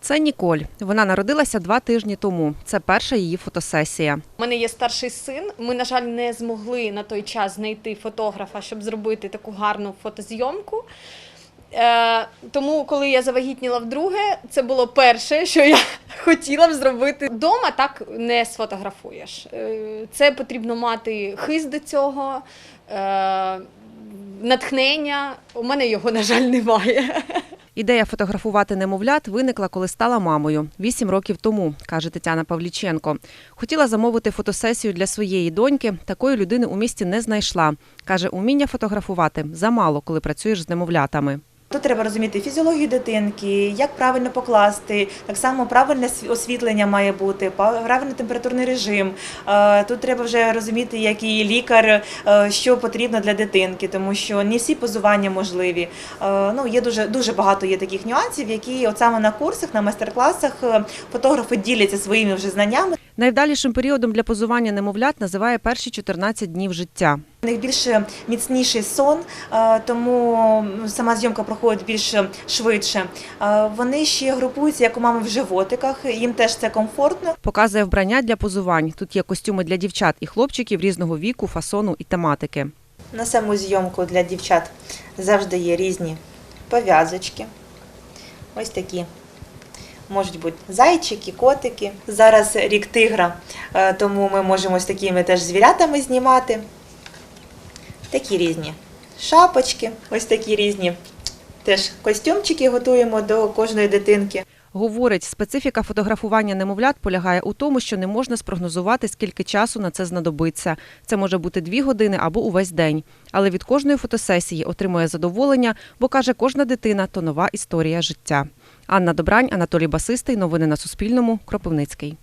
Це Ніколь. Вона народилася два тижні тому. Це перша її фотосесія. У мене є старший син. Ми, на жаль, не змогли на той час знайти фотографа, щоб зробити таку гарну фотозйомку. Е, тому, коли я завагітніла вдруге, це було перше, що я хотіла б зробити. Дома так не сфотографуєш. Е, це потрібно мати хист до цього, е, натхнення. У мене його, на жаль, немає. Ідея фотографувати немовлят виникла, коли стала мамою вісім років тому, каже Тетяна Павліченко. Хотіла замовити фотосесію для своєї доньки. Такої людини у місті не знайшла. каже, уміння фотографувати замало, коли працюєш з немовлятами. Тут треба розуміти фізіологію дитинки, як правильно покласти, так само правильне сві- освітлення має бути, правильний температурний режим. Е, Тут треба вже розуміти, як і лікар, е, що потрібно для дитинки, тому що не всі позування можливі. Е, Ну, є дуже, дуже багато є таких нюансів, які от саме на курсах, на майстер-класах фотографи діляться своїми вже знаннями. Найвдалішим періодом для позування немовлят називає перші 14 днів життя. У них більш міцніший сон, тому сама зйомка проходить більш швидше. Вони ще групуються як у мами в животиках, їм теж це комфортно. Показує вбрання для позувань. Тут є костюми для дівчат і хлопчиків різного віку, фасону і тематики. На саму зйомку для дівчат завжди є різні пов'язочки. Ось такі. Можуть бути зайчики, котики. Зараз рік тигра, е, тому ми можемо з такими теж звірятами знімати. Такі різні шапочки, ось такі різні. Теж костюмчики готуємо до кожної дитинки. Говорить, специфіка фотографування немовлят полягає у тому, що не можна спрогнозувати, скільки часу на це знадобиться. Це може бути дві години або увесь день. Але від кожної фотосесії отримує задоволення, бо каже, кожна дитина то нова історія життя. Анна Добрань, Анатолій Басистий. Новини на Суспільному. Кропивницький.